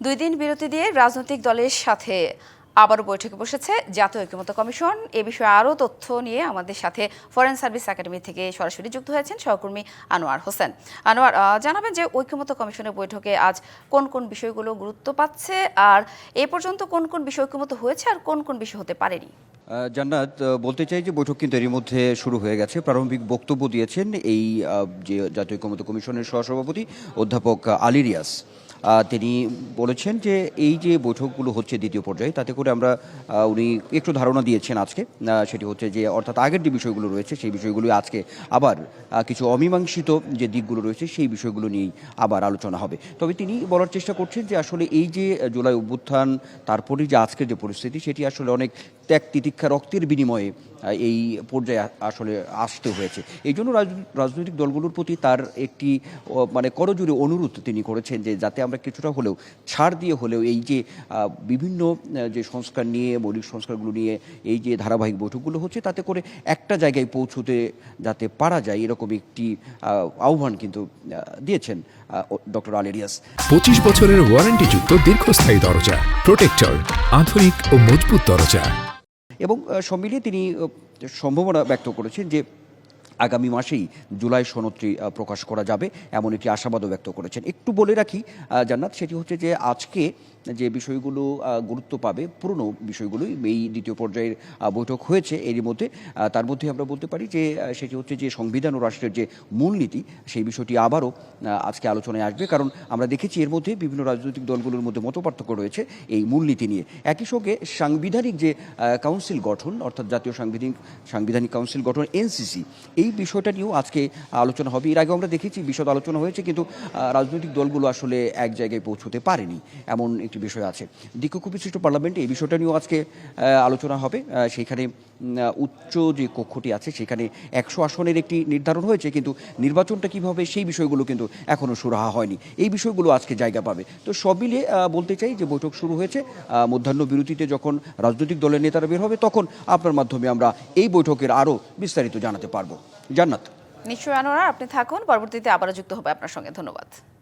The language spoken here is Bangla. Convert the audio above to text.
দুই দিন বিরতি দিয়ে রাজনৈতিক দলের সাথে আবারও বৈঠকে বসেছে জাতীয় ঐক্যমত্য কমিশন। এ বিষয়ে আরও তথ্য নিয়ে আমাদের সাথে ফরেন সার্ভিস একাডেমি থেকে সরাসরি যুক্ত হয়েছেন সহকর্মী আনোয়ার হোসেন। আনোয়ার জানাবেন যে ঐক্যমত্য কমিশনের বৈঠকে আজ কোন কোন বিষয়গুলো গুরুত্ব পাচ্ছে আর এ পর্যন্ত কোন কোন বিষয় ঐক্যমত্য হয়েছে আর কোন কোন বিষয় হতে পারেনি? জান্নাত বলতে চাই যে বৈঠক কিন্তু এরই মধ্যে শুরু হয়ে গেছে। প্রারম্ভিক বক্তব্য দিয়েছেন এই যে জাতীয় ঐক্যমত্য কমিশনের সহসভাপতি অধ্যাপক আলী আহ, তিনি বলেছেন যে এই যে বৈঠকগুলো হচ্ছে দ্বিতীয় পর্যায়ে, তাতে করে আমরা উনি একটু ধারণা দিয়েছেন আজকে সেটি হচ্ছে যে, অর্থাৎ আগের যে বিষয়গুলো রয়েছে, সেই বিষয়গুলো আজকে আবার কিছু অমীমাংসিত যে দিকগুলো রয়েছে, সেই বিষয়গুলো নিয়েই আবার আলোচনা হবে। তবে তিনি বলার চেষ্টা করছেন যে আসলে এই যে জুলাই অভ্যুত্থান, তারপরে যে আজকের যে পরিস্থিতি, সেটি আসলে অনেক ত্যাগ, তিতিক্ষা, রক্তের বিনিময়ে এই পর্যায়ে আসলে আসতে হয়েছে। এই জন্য রাজনৈতিক দলগুলোর প্রতি তার একটি মানে করজোরে অনুরোধ তিনি করেছেন যে যাতে আমরা কিছুটা হলেও ছাড় দিয়ে হলেও এই যে বিভিন্ন যে সংস্কার নিয়ে, মৌলিক সংস্কারগুলো নিয়ে এই যে ধারাবাহিক বৈঠকগুলো হচ্ছে, তাতে করে একটা জায়গায় পৌঁছতে যাতে পারা যায় এরকম একটি আহ্বান কিন্তু দিয়েছেন ডক্টর আলেরিয়াস। পঁচিশ বছরের ওয়ারেন্টিযুক্ত দীর্ঘস্থায়ী দরজা, প্রোটেক্টর, আধুনিক ও মজবুত দরজা। এবং সম্মিলিয়ে তিনি সম্ভাবনা ব্যক্ত করেছেন যে আগামী মাসেই জুলাই সনদটি প্রকাশ করা যাবে, এমন একটি আশাবাদও ব্যক্ত করেছেন। একটু বলে রাখি জান্নাত, সেটি হচ্ছে যে আজকে যে বিষয়গুলো গুরুত্ব পাবে, পুরনো বিষয়গুলোই এই দ্বিতীয় পর্যায়ের বৈঠক হয়েছে এরই মধ্যে। তার মধ্যে আমরা বলতে পারি যে সেটি হচ্ছে যে সংবিধান ও রাষ্ট্রের যে মূলনীতি, সেই বিষয়টি আবারও আজকে আলোচনায় আসবে। কারণ আমরা দেখেছি এর মধ্যে বিভিন্ন রাজনৈতিক দলগুলোর মধ্যে মতপার্থক্য রয়েছে এই মূলনীতি নিয়ে। একই সঙ্গে সাংবিধানিক যে কাউন্সিল গঠন, অর্থাৎ জাতীয় সাংবিধানিক সাংবিধানিক কাউন্সিল গঠন, এনসিসি, এই বিষয়টা নিয়েও আজকে আলোচনা হবে। এর আগে আমরা দেখেছি বিশদ আলোচনা হয়েছে, কিন্তু রাজনৈতিক দলগুলো আসলে এক জায়গায় পৌঁছতে পারেনি। এমন একটি বিষয় আছে। দ্বিকক্ষ বিশিষ্ট পার্লামেন্টে এই বিষয়টা নিয়েও আজকে আলোচনা হবে। সেখানে উচ্চ যে কক্ষটি আছে, সেখানে একশো আসনের একটি নির্ধারণ হয়েছে, কিন্তু নির্বাচনটা কীভাবে সেই বিষয়গুলো কিন্তু এখনও সুরাহা হয়নি। এই বিষয়গুলো আজকে জায়গা পাবে। তো সব মিলিয়ে বলতে চাই যে বৈঠক শুরু হয়েছে মধ্যাহ্ন বিরতিতে যখন রাজনৈতিক দলের নেতারা বের হবে, তখন আপনার মাধ্যমে আমরা এই বৈঠকের আরও বিস্তারিত জানাতে পারব। জান্নাত। নিশ্চয়ই আনোয়ার, আপনি থাকুন, পরবর্তীতে আবারও যুক্ত হবে আপনার সঙ্গে। ধন্যবাদ।